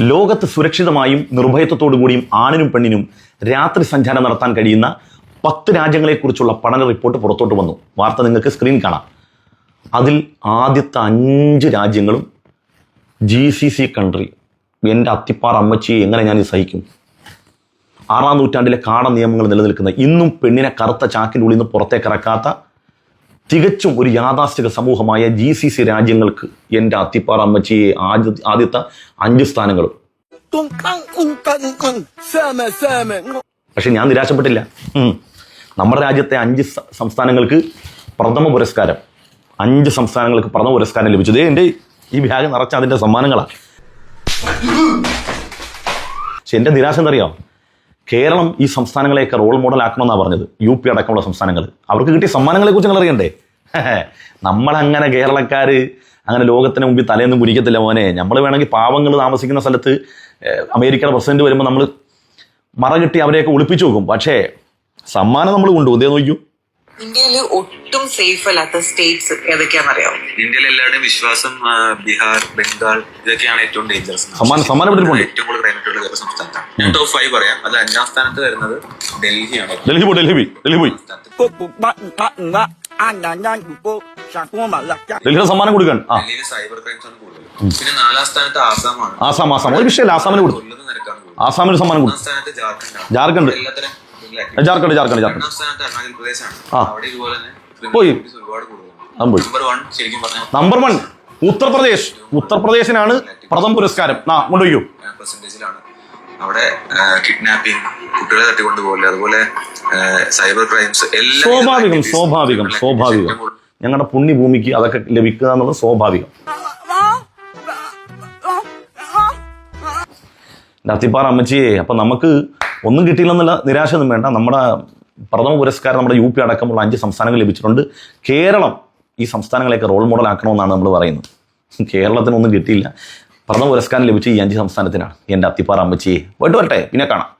ലോകത്ത് സുരക്ഷിതമായും നിർഭയത്വത്തോടു കൂടിയും ആണിനും പെണ്ണിനും രാത്രി സഞ്ചാരം നടത്താൻ കഴിയുന്ന പത്ത് രാജ്യങ്ങളെക്കുറിച്ചുള്ള പഠന റിപ്പോർട്ട് പുറത്തോട്ട് വന്നു. വാർത്ത നിങ്ങൾക്ക് സ്ക്രീൻ കാണാം. അതിൽ ആദ്യത്തെ അഞ്ച് രാജ്യങ്ങളും ജി സി സി കൺട്രി എന്റെ അത്തിപ്പാറ അമ്മച്ചിയെ എങ്ങനെ ഞാൻ സഹിക്കും? ആറാം നൂറ്റാണ്ടിലെ കാട നിയമങ്ങൾ നിലനിൽക്കുന്ന ഇന്നും പെണ്ണിനെ കറുത്ത ചാക്കിന്റെ ഉള്ളിൽ നിന്ന് പുറത്തേക്ക് ഇറക്കാത്ത തികച്ചും ഒരു യാഥാസ്ഥിക സമൂഹമായ ജി സി സി രാജ്യങ്ങൾക്ക് എന്റെ അത്തിപ്പാറ അമ്മച്ചിയെ ആദ്യത്തെ അഞ്ച് സ്ഥാനങ്ങളും. പക്ഷെ ഞാൻ നിരാശപ്പെട്ടില്ല. നമ്മുടെ രാജ്യത്തെ അഞ്ച് സംസ്ഥാനങ്ങൾക്ക് പ്രഥമ പുരസ്കാരം. അഞ്ച് സംസ്ഥാനങ്ങൾക്ക് പ്രഥമ പുരസ്കാരം ലഭിച്ചത് എന്റെ ഈ ബാഗ് നിറച്ച അതിന്റെ സമ്മാനങ്ങളാണ് പക്ഷെ എന്റെ നിരാശ എന്തറിയാം കേരളം ഈ സംസ്ഥാനങ്ങളെയൊക്കെ റോൾ മോഡൽ ആക്കണമെന്നാണ് പറഞ്ഞത്. യു പി അടക്കമുള്ള സംസ്ഥാനങ്ങൾ അവർക്ക് കിട്ടിയ സമ്മാനങ്ങളെ കുറിച്ച് നിങ്ങൾ അറിയണ്ടേ? നമ്മളങ്ങനെ കേരളക്കാർ അങ്ങനെ ലോകത്തിന് മുമ്പിൽ തലേന്നും കുരിക്കത്തില്ല മോനെ. നമ്മൾ വേണമെങ്കിൽ പാവങ്ങൾ താമസിക്കുന്ന സ്ഥലത്ത് അമേരിക്കയുടെ പ്രസിഡന്റ് വരുമ്പോൾ നമ്മൾ മറ കിട്ടി അവരെയൊക്കെ ഒളിപ്പിച്ചു നോക്കും പക്ഷേ സമ്മാനം നമ്മൾ കൊണ്ടുപോകും. ഇതേ നോക്കൂ. ഇന്ത്യയിൽ ഒട്ടും സേഫ് അല്ലാത്ത സ്റ്റേറ്റ്സ് ഏതൊക്കെയാണെന്നറിയാമോ ഇന്ത്യയിൽ എല്ലാവരുടെയും വിശ്വാസം ആ, ബീഹാർ ബംഗാൾ ഇതൊക്കെയാണ് ഏറ്റവും ഡേഞ്ചറസ് സമ്മാനം- സമ്മാനം ഏറ്റവും കൂടുതൽ ക്രൈം ആയിട്ടുള്ള വേറെ സംസ്ഥാനത്താണ്. ടോപ്പ് ഫൈവ് പറയാം. അത് അഞ്ചാം സ്ഥാനത്ത് വരുന്നത് ഡൽഹിയാണ്. ഡൽഹി പോയി ഡൽഹി പോയി ഡൽഹി പോയി. ഡൽഹിയുടെ സമ്മാനം കൊടുക്കാൻ. ആ. സൈബർ ക്രൈംസ് ആണ് കൂടുതൽ പിന്നെ നാലാം സ്ഥാനത്ത് ആസാമാണ്. ആസാം ആസാം. ഒരു വിഷയമല്ല ആസാമിന് കൊടുത്തു. കൊല്ലുന്ന ആസാമിന് സമ്മാനം കൊടുത്തു. ജാർഖണ്ഡ് സ്ഥാനത്ത് ജാർഖണ്ഡാണ്. ജാർഖണ്ഡ്. എല്ലാത്തരം ജാർഖണ്ഡ് ജാർഖണ്ഡ് ജാർഖണ്ഡ്. ആ. പോയി. പോയി. നമ്പർ വൺ ശരിക്കും പറഞ്ഞാൽ നമ്പർ വൺ ഉത്തർപ്രദേശ്. ഉത്തർപ്രദേശിനാണ് പ്രഥമ പുരസ്കാരം. ആ കൊണ്ടുപോയോ പെർസെന്റേജിലാണ് അവിടെ കിഡ്നാപ്പിംഗ് കുട്ടികളെ തട്ടിക്കൊണ്ടുപോലെ അതുപോലെ സൈബർ ക്രൈംസ് എല്ലാം സ്വാഭാവികം സ്വാഭാവികം സ്വാഭാവികം. ഞങ്ങളുടെ പുണ്യഭൂമിക്ക് അതൊക്കെ ലഭിക്കുക എന്നുള്ളത് സ്വാഭാവികം. എന്റെ അത്തിപ്പാറ അമ്മച്ചിയെ അപ്പൊ നമുക്ക് ഒന്നും കിട്ടിയില്ലെന്നുള്ള നിരാശയൊന്നും വേണ്ട. നമ്മുടെ പ്രഥമ പുരസ്കാരം നമ്മുടെ യു പി അടക്കമുള്ള അഞ്ച് സംസ്ഥാനങ്ങൾ ലഭിച്ചിട്ടുണ്ട്. കേരളം ഈ സംസ്ഥാനങ്ങളെയൊക്കെ റോൾ മോഡൽ ആക്കണമെന്നാണ് നമ്മൾ പറയുന്നത്. കേരളത്തിനൊന്നും കിട്ടിയില്ല. പ്രഥമ പുരസ്കാരം ലഭിച്ച ഈ അഞ്ച് സംസ്ഥാനത്തിനാണ്. എന്റെ അത്തിപ്പാറ അമ്മച്ചിയെ പോയിട്ട് വരട്ടെ. പിന്നെ കാണാം.